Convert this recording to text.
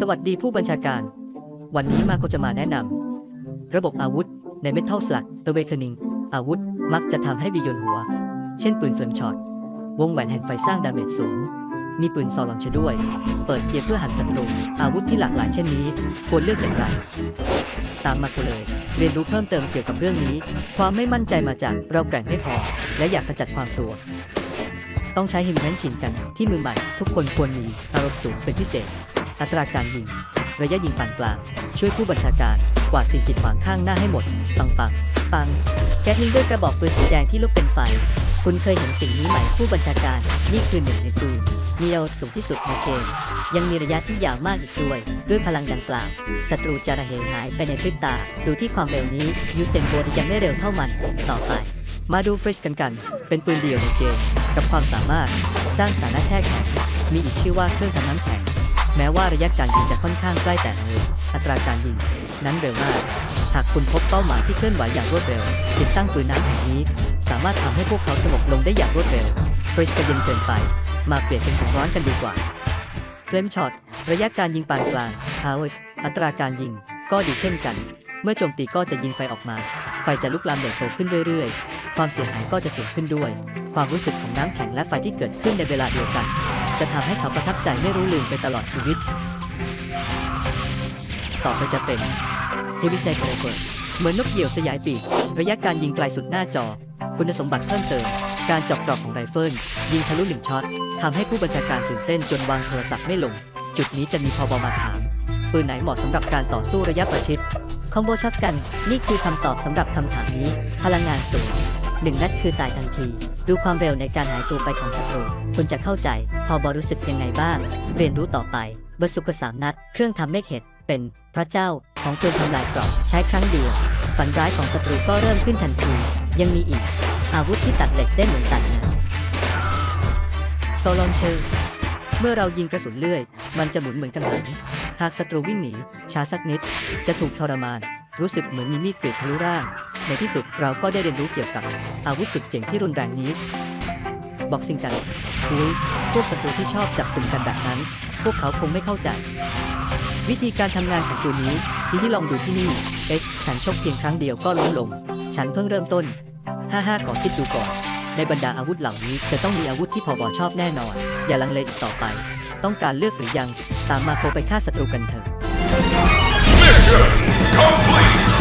สวัสดีผู้บัญชาการ วันนี้มาโคจะมาแนะนำระบบอาวุธใน Metal Slug Awakening อาวุธมักจะทำให้บียนหัว เช่นปืนเฟลมช็อต วงแหวนแห่งไฟสร้างดาเมจสูง มีปืนซอลอนเชด้วย เปิดเกียร์เพื่อหันศัตรูอาวุธที่หลากหลายเช่นนี้ ควรเลือกอย่างไร ตามมาโคเลย เรียนรู้เพิ่มเติมเกี่ยวกับเรื่องนี้ ความไม่มั่นใจมาจากเราแกร่งไม่พอ และอยากขจัดความกลัวต้องใช้ฮิมแมนชินกันที่มือใหม่ทุกคนควรมีอารมณ์สูงเป็นพิเศษ อัตราการยิง ระยะยิงปานกลาง ช่วยผู้บัญชาการกวาดสิ่งกีดขวางข้างหน้าให้หมด ปังปังปังแก๊สยิงด้วยกระบอกปืนสีแดงที่ลุกเป็นไฟคุณเคยเห็นสิ่งนี้ไหมผู้บัญชาการ นี่คือหนึ่งในปืนมีอาวุธสูงที่สุดในเกมยังมีระยะที่ยาวมากอีกด้วย ด้วยพลังดังกล่าวศัตรูจะระเหยหายไปในพริบตา ดูที่ความเร็วนี้ยูเซนโบลต์ยังไม่เร็วเท่ามันต่อไป มาดูฟริชกันกัน เป็นปืนเดียวในเกม กับความสามารถสร้างสถานะแช่แข็งมีอีกชื่อว่าเครื่องทำน้ำแข็ง แม้ว่าระยะการยิงจะค่อนข้างใกล้แต่เร็วอัตราการยิง นั้นเร็วมาก หากคุณพบเป้าหมายที่เคลื่อนไหวอย่างรวดเร็วติดตั้งปืนน้ำแข็งนี้ สามารถทำให้พวกเขาสงบลงได้อย่างรวดเร็วฟริชจะเย็นเกินไป มาเปลี่ยนเป็นของร้อนกันดีกว่าเฟลมช็อตระยะการยิงปานกลางพาวเวอร์อัตราการยิง ก็ดีเช่นกัน เมื่อโจมตีก็จะยิงไฟออกมา ไฟจะลุกลามใหญ่โตขึ้นเรื่อยๆ ความเสียหายก็จะสูงขึ้นด้วย ความรู้สึกของน้ำแข็งและไฟที่เกิดขึ้นในเวลาเดียวกัน จะทำให้เขาประทับใจไม่รู้ลืมไปตลอดชีวิต ต่อไปจะเป็นเฮวิสไนเ r อร์เหมือนนกเหยี่ยวสยายปีก ระยะการยิงไกลสุดหน้าจอ คุณสมบัติเพิ่มเติม การเจาะกรอบของไรเฟิล ยิงทะลุหนึ่งช็อตทำให้ผู้บัญชาการตื่นเต้นจนวางโทรศัพท์ไม่ลง จุดนี้จะมีพอบอมาถามปืนไหนเหมาะสำหรับการต่อสู้ระยะประชิดคอมโบช็อตกัน นี่คือคำตอบสำหรับคำถามนี้ พลังงานสูงหนึ่งนัดคือตายทันที ดูความเร็วในการหายตัวไปของศัตรู คุณจะเข้าใจ พอบอรู้สึกยังไงบ้าง เรียนรู้ต่อไป เบอร์สุกสามนัด เครื่องทำเมฆเห็ด เป็นพระเจ้าของปืนทำลายกรอบใช้ครั้งเดียว ฝันร้ายของศัตรูก็เริ่มขึ้นทันที ยังมีอีก อาวุธที่ตัดเหล็กได้เหมือนตัดโซลอนเชอร์เมื่อเรายิงกระสุนเลื่อย มันจะหมุนเหมือนกันหันหากศัตรูวิ่งหนีช้าสักนิด จะถูกทรมาน รู้สึกเหมือนมีมีดกรีดทะลุร่าง ในที่สุดเราก็ได้เรียนรู้เกี่ยวกับอาวุธสุดเจ๋งที่รุนแรงนี้ บ็อกซิ่งกันอุ้ยพวกศัตรูที่ชอบจับกลุ่มกันแบบนั้น พวกเขาคงไม่เข้าใจ วิธีการทำงานของตัวนี้ที่ที่ลองดูที่นี่ เอ็กฉันชกเพียงครั้งเดียวก็ล้มลง ฉันเพิ่งเริ่มต้น55ขอคิดดูก่อน ในบรรดาอาวุธเหล่านี้จะต้องมีอาวุธที่พอบอชอบแน่นอน อย่าลังเลอีกต่อไป ต้องการเลือกหรือยัง ตามมาโคไปฆ่าศัตรูกันเถอะ Mission complete!